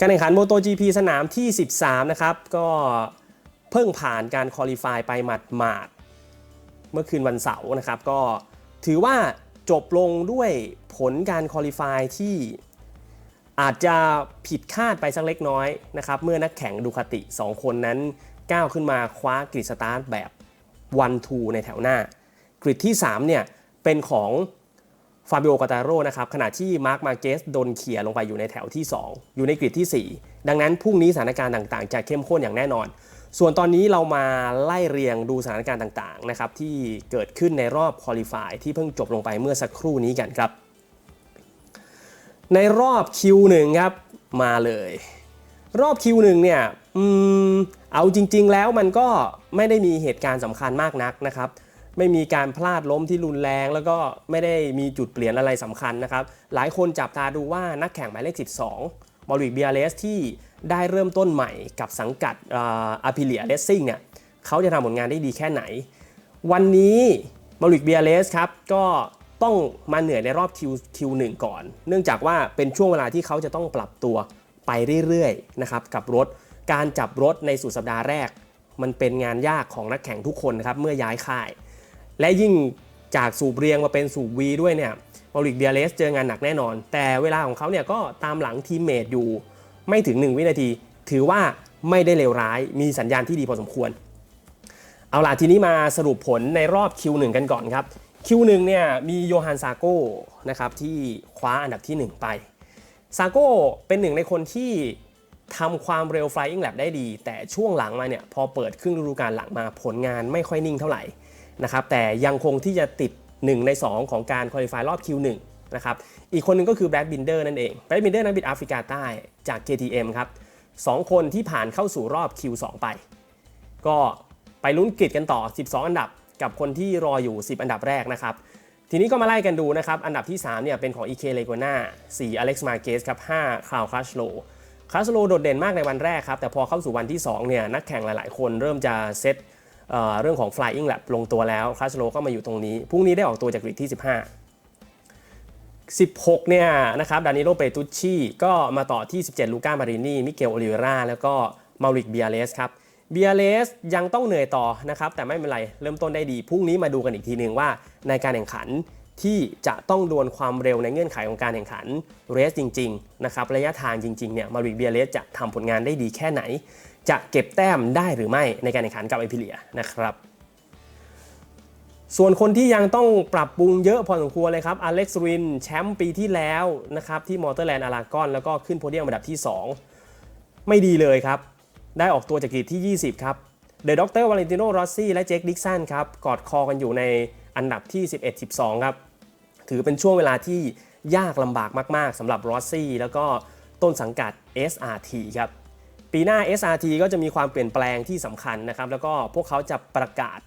การแข่งขัน MotoGP สนามที่ 13 นะครับ ก็เพิ่งผ่านการคอลี่ฟายไปหมาดๆเมื่อคืนวันเสาร์นะครับ ก็ถือว่าจบลงด้วยผลการคอลี่ฟายที่อาจจะผิดคาดไปสักเล็กน้อยนะครับ เมื่อนักแข่งดูคาติ 2 คนนั้นก้าวขึ้นมาคว้ากริดสตาร์ทแบบวันทูในแถวหน้า กริดที่ 3 เนี่ย เป็นของ ฟาบิโอกาตาโรนะครับขณะที่มาร์คมาเกสโดนเขี่ยลงไปอยู่ในแถวที่ 2 อยู่ในกริดที่ 4 ดังนั้นพรุ่งนี้สถานการณ์ต่างๆ จะเข้มข้นอย่างแน่นอน ส่วนตอนนี้เรามาไล่เรียงดูสถานการณ์ต่างๆนะครับที่เกิดขึ้นในรอบคอลี่ฟายที่เพิ่งจบลงไปเมื่อสักครู่นี้กันครับ ในรอบ Q1 ครับมาเลย รอบ Q1 เนี่ยอืมเอาจริงๆแล้วมันก็ไม่ได้มีเหตุการณ์สำคัญมากนักนะครับ ไม่มีการพลาดล้มที่รุนแรง แล้วก็ไม่ได้มีจุดเปลี่ยนอะไรสำคัญนะครับ หลายคนจับตาดูว่านักแข่งหมายเลข 12 มอริกเบียเลสที่ได้เริ่มต้นใหม่กับสังกัดอาพิเลียเลสซิ่งเนี่ยเขาจะทำผลงานได้ดีแค่ไหน วันนี้มอริกเบียเลสครับก็ต้องมาเหนื่อยในรอบ Q Q1 ก่อน เนื่องจากว่าเป็นช่วงเวลาที่เขาจะต้องปรับตัวไปเรื่อยๆนะครับกับรถการจับรถในสุดสัปดาห์แรก มันเป็นงานยากของนักแข่งทุกคนนะครับเมื่อย้ายค่าย และยิ่งจากสูบเรียงมาเป็นสูบวีด้วยเนี่ยมาริกเบียเลสเจองานหนักแน่นอน แต่เวลาของเขาเนี่ยก็ตามหลังทีมเมทอยู่ไม่ถึง 1 วินาที ถือว่าไม่ได้เลวร้ายมีสัญญาณที่ดีพอสมควร เอาล่ะทีนี้มาสรุปผลในรอบ Q1 กันก่อนครับ Q1 เนี่ยมีโยฮันซาโก้นะครับที่คว้าอันดับที่ 1 ไปซาโก้เป็นหนึ่งในคนที่ทำความเร็ว Flying Lap ได้ดี แต่ช่วงหลังมาเนี่ยพอเปิดครึ่งฤดูกาลหลังมาผลงานไม่ค่อยนิ่งเท่าไหร่ นะครับแต่ยังคงที่จะติด 1 ใน 2 ของการคุริฟายรอบ Q1 นะครับอีกคนหนึงก็คือแบรดบินเดอร์นั่นเองแบรดบินเดอร์นั้นบิดแอฟริกาใต้จาก KTM ครับสองคนที่ผ่านเข้าสู่รอบ Q2 ไป ก็ไปลุ้นกริดกันต่อ 12 อันดับกับคนที่รออยู่ 10 อันดับแรกนะครับทีนี้ก็มาไล่กันดูนะครับ อันดับที่ 3 เนี่ยเป็นของ EK l e g u n a 4 Alex Marquez ครับ 5 Carl Crutchlow คาสโลโดดเด่นมากในวันแรกครับ แต่พอเข้าสู่วันที่ 2 เนี่ย นักแข่งหลาย ๆ คนเริ่มจะเซต เเรื่องของ Flying Lap ลงตัวแล้วคาสโลก็มาอยู่ตรงนี้ พรุ่งนี้ได้ออกตัวจากกริดที่ 15 16 เนี่ยนะครับดานิโลเปตุชชีก็มาต่อที่ 17 ลูก้ามารินีมิเกลโอลิเวรา แล้วก็มาริกเบียเลสครับเบียเลสยังต้องเหนื่อยต่อนะครับ แต่ไม่เป็นไร เริ่มต้นได้ดี พรุ่งนี้มาดูกันอีกทีหนึ่งว่าในการแข่งขันที่จะต้องดวลความเร็วในเงื่อนไขของการแข่งขันเรสจริง ๆ นะครับ ระยะทางจริง ๆ เนี่ยมาริกเบียเลสจะทำผลงานได้ดีแค่ไหน จะเก็บแต้มได้หรือไม่ในการแข่งขันกับไอพิเลียนะครับ ส่วนคนที่ยังต้องปรับปรุงเยอะพอสมควรเลยครับอเล็กซ์รินแชมป์ปีที่แล้วนะครับที่มอเตอร์แลนด์อารากอนแล้วก็ขึ้นโพเดียมอันดับที่ 2 ไม่ดีเลยครับ ได้ออกตัวจากกรีดที่ 20 ครับเดอะด็อกเตอร์วาเลนติโนรอสซี่และเจคดิกสันครับกอดคอกันอยู่ในอันดับที่ 11-12 ครับ ถือเป็นช่วงเวลาที่ยากลำบากมาก ๆสำหรับรอสซี่แล้วก็ต้นสังกัด SRT ครับ ปีหน้า SRT ก็จะมีความเปลี่ยนแปลงที่สำคัญนะครับ แล้วก็พวกเขาจะประกาศ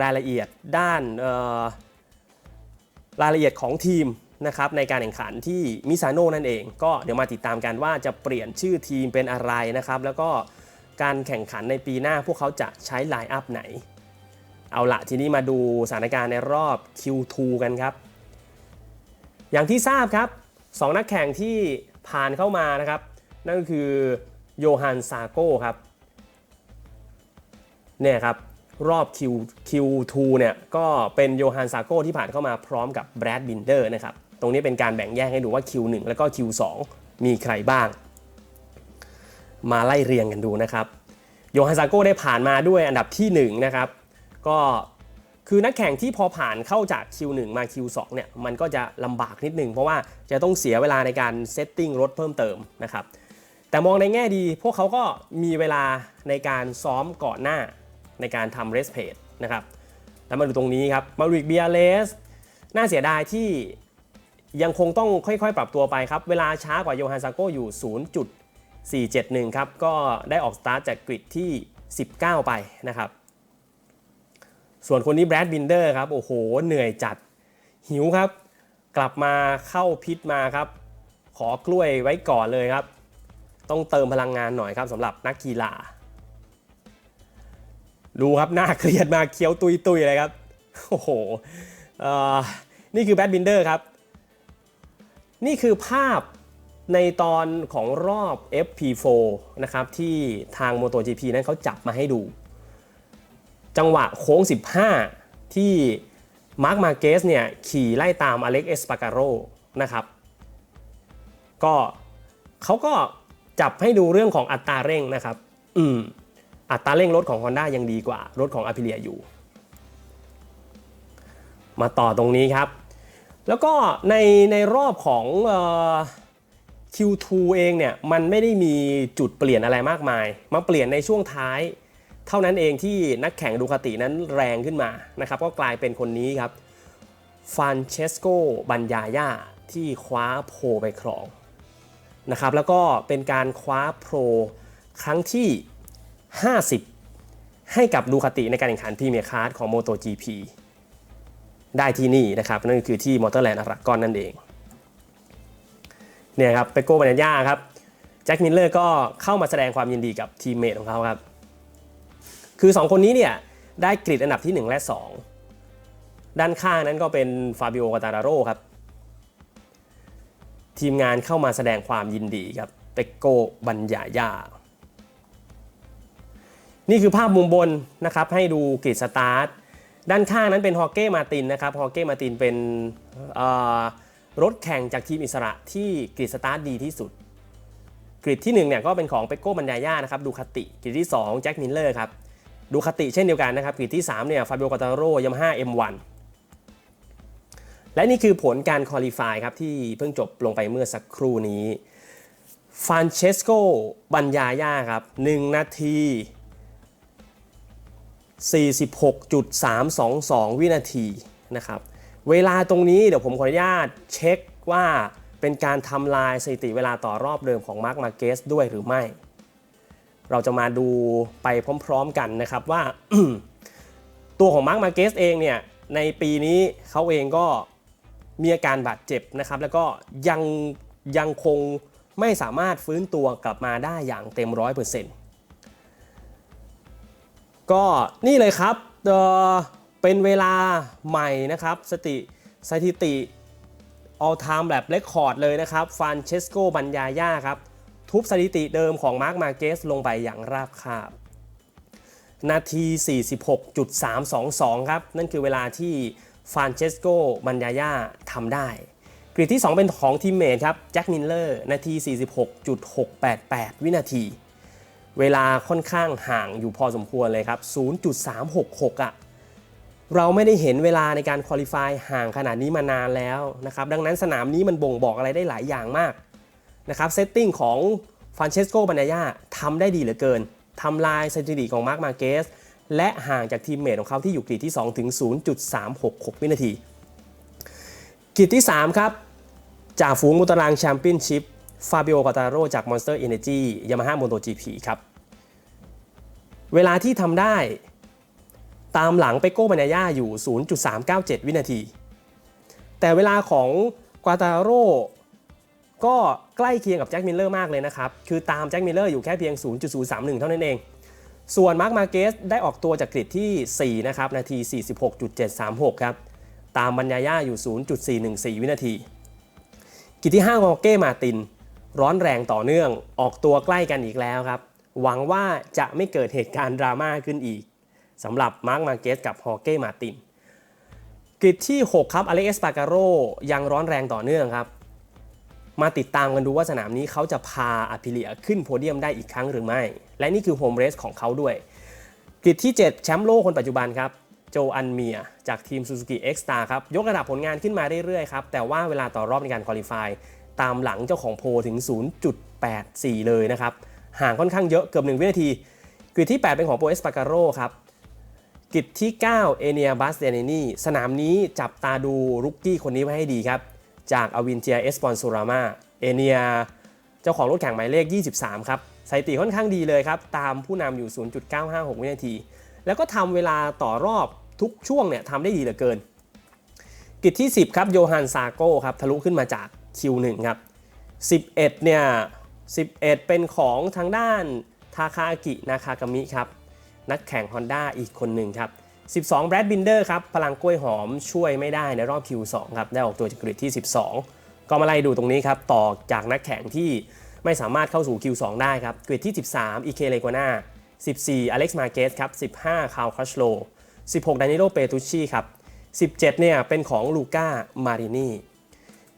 รายละเอียดด้านรายละเอียดของทีมนะครับในการแข่งขันที่มิซาโน่นั่นเอง ก็เดี๋ยวมาติดตามกันว่าจะเปลี่ยนชื่อทีมเป็นอะไรนะครับ แล้วก็การแข่งขันในปีหน้าพวกเขาจะใช้ไลน์อัพไหน เอาละทีนี้มาดูสถานการณ์ในรอบ Q2 กันครับ อย่างที่ทราบครับ 2 นักแข่งที่ผ่านเข้ามานะครับ นั่นก็คือ โยฮันซาโก้ครับเนี่ยครับรอบ Q Q2 เนี่ยก็เป็นโยฮันซาโก้ที่ผ่านเข้ามาพร้อมกับแบรดบินเดอร์นะครับตรงนี้เป็นการแบ่งแยกให้ดูว่า Q1 แล้วก็ Q2 มีใครบ้าง มาไล่เรียงกันดูนะครับโยฮันซาโก้ได้ผ่านมาด้วยอันดับที่1นะครับก็คือนักแข่งที่พอผ่านเข้าจาก Q1 มา Q2 เนี่ยมันก็จะลำบากนิดนึงเพราะว่าจะต้องเสียเวลาในการเซตติ้งรถเพิ่มเติมนะครับ แต่มองในแง่ดีพวกเขาก็มีเวลาในการซ้อมก่อนหน้าในการทำเรสเพจนะครับ แล้วมาดูตรงนี้ครับมาริกเบียเลสน่าเสียดายที่ยังคงต้องค่อยๆ ปรับตัวไปครับ เวลาช้ากว่าโยฮันซาโกอยู่ 0.471 ครับ ก็ได้ออกสตาร์ทจากกริดที่ 19 ไปนะครับ ส่วนคนนี้แบรดบินเดอร์ครับ โอ้โห เหนื่อยจัดหิวครับ กลับมาเข้าพิษมาครับ ขอกล้วยไว้ก่อนเลยครับ ต้องเติมพลังงานหน่อยครับสำหรับนักกีฬาดูครับหน้าเครียดมาเคี้ยวตุยตุยเลยครับโอ้โหนี่คือแบดบินเดอร์ครับ นี่คือภาพในตอนของรอบ FP4 นะครับที่ทาง MotoGP นั้นเขาจับมาให้ดู จังหวะโค้ง 15 ที่มาร์คมาเกสเนี่ยขี่ไล่ตามอเล็กเอสปาการโรนะครับ ก็เขาก็ จับให้ดูเรื่องของอัตราเร่งนะครับ อืม อัตราเร่งรถของ Honda ยังดีกว่ารถของ a p ิเลียอยู่ มาต่อตรงนี้ครับ แล้วก็ในในรอบของเอ่อ Q2 เองเนี่ยมันไม่ได้มีจุดเปลี่ยนอะไรมากมาย มาเปลี่ยนในช่วงท้าย เท่านั้นเองที่นักแข่งดูคาตินั้นแรงขึ้นมานะครับ ก็กลายเป็นคนนี้ครับฟานเชสโกบัญญาย่าที่คว้าโพลไปครอง นะครับแล้วก็เป็นการคว้าโปรครั้งที่ 50 ให้กับดูคาติในการแข่งขันพรีเมียร์คาร์ดของ MotoGP ได้ที่นี่นะครับนั่นคือที่มอเตอร์แลนด์อารากอนนั่นเองเนี่ยครับเปโก้บัญญาครับแจ็คมิลเลอร์ก็เข้ามาแสดงความยินดีกับทีมเมทของเขาครับคือ 2 คนนี้เนี่ยได้กริดอันดับที่ 1 และ 2 ด้านข้างนั้นก็เป็นฟาบิโอกาตาราโรครับ ทีมงานเข้ามาแสดงความยินดีครับเปโก้บัญญาญานี่คือภาพมุมบนนะครับให้ดูกริดสตาร์ทด้านข้างนั้นเป็นฮอเก้มาตินนะครับฮอเก้มาตินเป็นรถแข่งจากทีมอิสระที่กริดสตาร์ทดีที่สุดกริดที่1เนี่ยก็เป็นของเปโก้บัญญาญานะครับดูคาติกริดที่2แจ็คมิลเลอร์ครับดูคาติเช่นเดียวกันนะครับกริดที่3เนี่ยฟาบิโอกาตาโรยามาฮ่า M1 และนี่คือผลการคอลี่ฟายครับที่เพิ่งจบลงไปเมื่อสักครู่นี้ฟานเชสโกบัญญาญาครับ 1 นาที 46.322 วินาทีนะครับเวลาตรงนี้เดี๋ยวผมขออนุญาตเช็คว่าเป็นการทำลายสถิติเวลาต่อรอบเดิมของมาร์คมาเกสด้วยหรือไม่ เราจะมาดูไปพร้อมๆกันนะครับว่า ตัวของมาร์คมาเกสเองเนี่ยในปีนี้เขาเองก็ มีอาการบาดเจ็บนะครับแล้วก็ยังยังคงไม่สามารถฟื้นตัวกลับมาได้อย่างเต็มร้อยเปอร์เซ็นต์ก็นี่เลยครับเเป็นเวลาใหม่นะครับสติสถิติ all time แบบเรคคอร์ดเลยนะครับฟานเชสโกบัญญาย่าครับ ทุบสถิติเดิมของมาร์คมาเกสลงไปอย่างราบคาบ นาที 46.322 ครับ นั่นคือเวลาที่ ฟานเชสโกบัญญาย่าทำได้กริดที่ 2 เป็นของทีมเมทครับแจ็คมิลเลอร์นาที 46.688 วินาที เวลาค่อนข้างห่างอยู่พอสมควรเลยครับ 0.366อะเราไม่ได้เห็นเวลาในการคุริฟายห่างขนาดนี้มานานแล้วนะครับ ดังนั้นสนามนี้มันบ่งบอกอะไรได้หลายอย่างมากนะครับเซตติ้งของฟานเชสโกบันยาทำได้ดีเหลือเกินทำลายสถิติของมาร์คมาเกส และห่างจากทีมเมทของเขาที่อยู่กรีดที่ 2 ถึง 0.366 วินาที กรีดที่ 3 ครับจากฝูงมุตารางแชมเปี้ยนชิพฟาบิโอกาตาโรจาก Monster Energy Yamaha MotoGP ครับ เวลาที่ทำได้ตามหลังไปโก้บัญญาอยู่ 0.397 วินาที แต่เวลาของกวาตาโรก็ใกล้เคียงกับแจ็คมิลเลอร์มากเลยนะครับ คือตามแจ็คมิลเลอร์อยู่แค่เพียง 0.031 เท่านั้นเอง ส่วนมาร์คมาเกสได้ออกตัวจากกริดที่ 4 นะครับ นาที 46.736 ครับ ตามบัญญาย่าอยู่ 0.414 วินาที กิจที่5ของเก้มาติน ร้อนแรงต่อเนื่องออกตัวใกล้กันอีกแล้วครับ หวังว่าจะไม่เกิดเหตุการณ์ดราม่าขึ้นอีกสำหรับมาร์คมาเกสกับฮอเก้มาตินกริดที่ 6 ครับอเล็กเอสปาการโรยังร้อนแรงต่อเนื่องครับ มาติดตามกันดูว่าสนามนี้เขาจะพาอาพิเลียขึ้นโพเดียมได้อีกครั้งหรือไม่ และนี่คือโฮมเรสของเขาด้วยกริดที่ 7 แชมป์โลกคนปัจจุบันครับโจอันเมียจากทีม Suzuki X-Star ครับ ยกระดับผลงานขึ้นมาเรื่อยๆครับ แต่ว่าเวลาต่อรอบในการคุริฟายตามหลังเจ้าของโพถึง 0.84 เลยนะครับ ห่างค่อนข้างเยอะเกือบ 1 วินาที กริดที่ 8 เป็นของโปเอสปาการโรครับกิจที่ 9 เอเนียบัสเดนนีสนามนี้จับตาดูรุกกี้คนนี้ไว้ให้ดีครับ จากอวินเทียเอสปอนซูรามาเอเนียเจ้าของรถแข่งหมายเลข 23 ครับสถิติค่อนข้างดีเลยครับ ตามผู้นำอยู่ 0.956 วินาที แล้วก็ทำเวลาต่อรอบทุกช่วงเนี่ยทำได้ดีเหลือเกิน กิจที่ 10 ครับโยฮันซาโก้ครับทะลุขึ้นมาจาก Q1 ครับ 11 เนี่ย 11 เป็นของทางด้านทาคาอากินาคากามิครับ นักแข่ง Honda อีกคนหนึ่งครับ 12 แบรดบินเดอร์ครับ พลังกล้วยหอมช่วยไม่ได้ในรอบ Q2 ครับ ได้ออกตัวจากกริดที่ 12 ก็มาไล่ดูตรงนี้ครับ ต่อจากนักแข่งที่ไม่สามารถเข้าสู่ Q2 ได้ครับกริดที่ 13อีเคเลโกนา14อเล็กซ์มาเกสครับ 15คาร์ลครัชโล 16ดานิโลเปตุชชีครับ 17 เนี่ยเป็นของลูก้ามารินี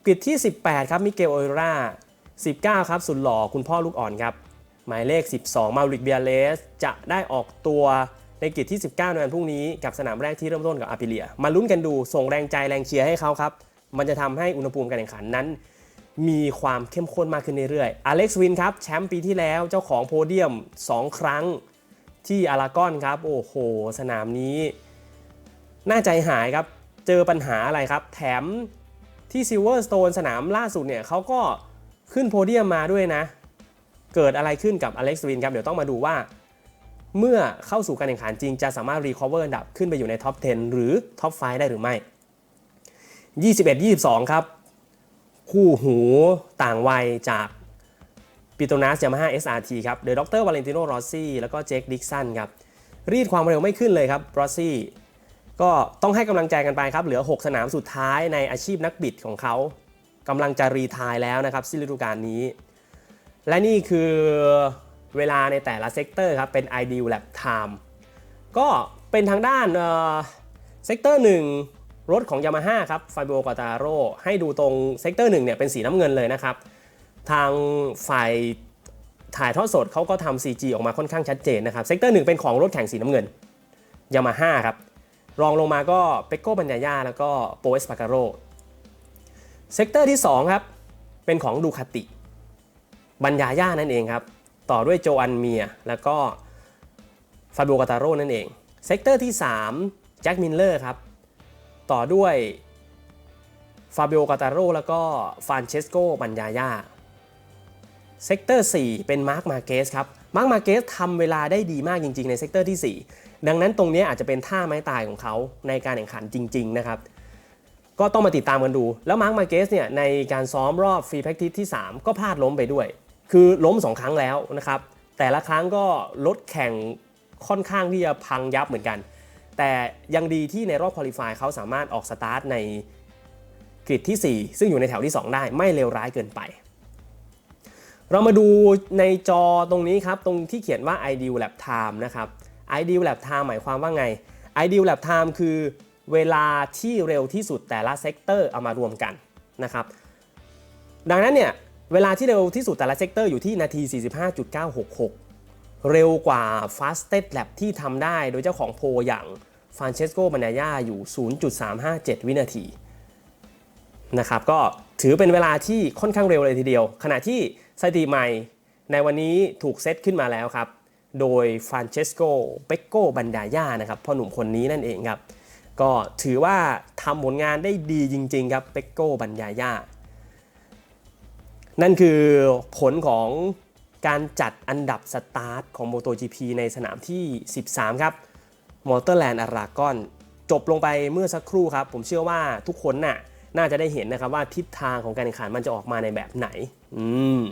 กริดที่ 18 ครับมิเกลโอเรรา19 ครับสุดหล่อคุณพ่อลูกอ่อนครับ หมายเลข 12 มาริกเบียเลสจะได้ออกตัว ในกริดที่ 19 ในวันพรุ่งนี้กับสนามแรกที่เริ่มต้นกับอาปิเลีย มาลุ้นกันดูส่งแรงใจแรงเชียร์ให้เขาครับ มันจะทำให้อุณหภูมิการแข่งขันนั้น มีความเข้มข้นมากขึ้นเรื่อยๆอเล็กซ์วินครับแชมป์ปีที่แล้วเจ้าของโพเดียม 2 ครั้งที่อารากอนครับ โอ้โห สนามนี้ น่าใจหายครับ เจอปัญหาอะไรครับ แถมที่ซิลเวอร์สโตนสนามล่าสุดเนี่ยเขาก็ขึ้นโพเดียมมาด้วยนะ เกิดอะไรขึ้นกับอเล็กซ์วินครับ เดี๋ยวต้องมาดูว่า เมื่อเข้าสู่การแข่งขันจริงจะสามารถรีคอเวอร์อันดับขึ้นไปอยู่ในท็อป 10 หรือท็อป 5 ได้หรือไม่ 21-22 ครับ คู่หูต่างวัยจากปิโตนัสยามาฮ่า SRT ครับเดอะด็อกเตอร์วาเลนติโนรอซี่แล้วก็เจคดิกสันครับ รีดความเร็วไม่ขึ้นเลยครับรอซี่ก็ต้องให้กำลังใจกันไปครับ เหลือ 6 สนามสุดท้ายในอาชีพนักบิดของเขากำลังจะรีทายแล้วนะครับสิ้นฤดูกาลนี้ และนี่คือ เวลาในแต่ละเซกเตอร์ครับเป็น ideal lap time ก็เป็นทางด้านเซกเตอร์หนึ่งรถของ Yamaha ครับไฟโบกาตาโรให้ดูตรงเซกเตอร์หนึ่งเนี่ยเป็นสีน้ำเงินเลยนะครับ ทางฝ่ายถ่ายทอดสดเขาก็ทำ CG ออกมาค่อนข้างชัดเจนนะครับเซกเตอร์หนึ่งเป็นของรถแข่งสีน้ำเงิน Yamaha ครับ รองลงมาก็เปโก้บัญญายาแล้วก็โปเอสปาการโรเซกเตอร์ที่2ครับเป็นของดูคาติบัญญายานั่นเองครับ ต่อด้วยโจอันเมีย แล้วก็ฟาบิโอกาตาโรนั่นเอง เซกเตอร์ที่3แจ็คมินเลอร์ครับ ต่อด้วยฟาบิโอกาตาโรแล้วก็ฟานเชสโกบัญญายาเซกเตอร์4เป็นมาร์คมาเกสครับ มาร์คมาเกสทำเวลาได้ดีมากจริง ๆ ในเซกเตอร์ที่ 4 ดังนั้นตรงนี้อาจจะเป็นท่าไม้ตายของเขาในการแข่งขันจริง ๆ นะครับ ก็ต้องมาติดตามกันดู แล้วมาร์คมาเกสเนี่ยในการซ้อมรอบฟรีแพ็กทิสที่ 3 ก็พลาดล้มไปด้วย คือล้ม 2 ครั้งแล้วนะครับ แต่ละครั้งก็รถแข่งค่อนข้างที่จะพังยับเหมือนกัน แต่ยังดีที่ในรอบคุริฟายเขาสามารถออกสตาร์ทในกริดที่ 4 ซึ่งอยู่ในแถวที่ 2 ได้ไม่เลวร้ายเกินไป เรามาดูในจอตรงนี้ครับ ตรงที่เขียนว่า ideal lap time นะครับ ideal lap time หมายความว่าไง ideal lap time คือเวลาที่เร็วที่สุดแต่ละเซกเตอร์เอามารวมกันนะครับ ดังนั้นเนี่ย เวลาที่เร็วที่สุดแต่ละเซกเตอร์อยู่ที่นาที 45.966 เร็วกว่า fastest lap ที่ทำได้โดยเจ้าของโพอย่างฟานเชสโกบันายาอยู่ 0.357 วินาทีนะครับก็ถือเป็นเวลาที่ค่อนข้างเร็วเลยทีเดียว ขณะที่สถิติใหม่ในวันนี้ถูกเซตขึ้นมาแล้วครับ โดยฟรานเชสโกเปโกบันดายานะครับพ่อหนุ่มคนนี้นั่นเองครับ ก็ถือว่าทำผลงานได้ดีจริง ๆ ครับเปโกบันดายา นั่นคือผลของการจัดอันดับสตาร์ทของ MotoGP ในสนามที่ 13 ครับมอเตอร์แลนด์อารากอนจบลงไปเมื่อสักครู่ครับ ผมเชื่อว่าทุกคนน่ะน่าจะได้เห็นนะครับว่าทิศทางของการแข่งขันมันจะออกมาในแบบไหน อืม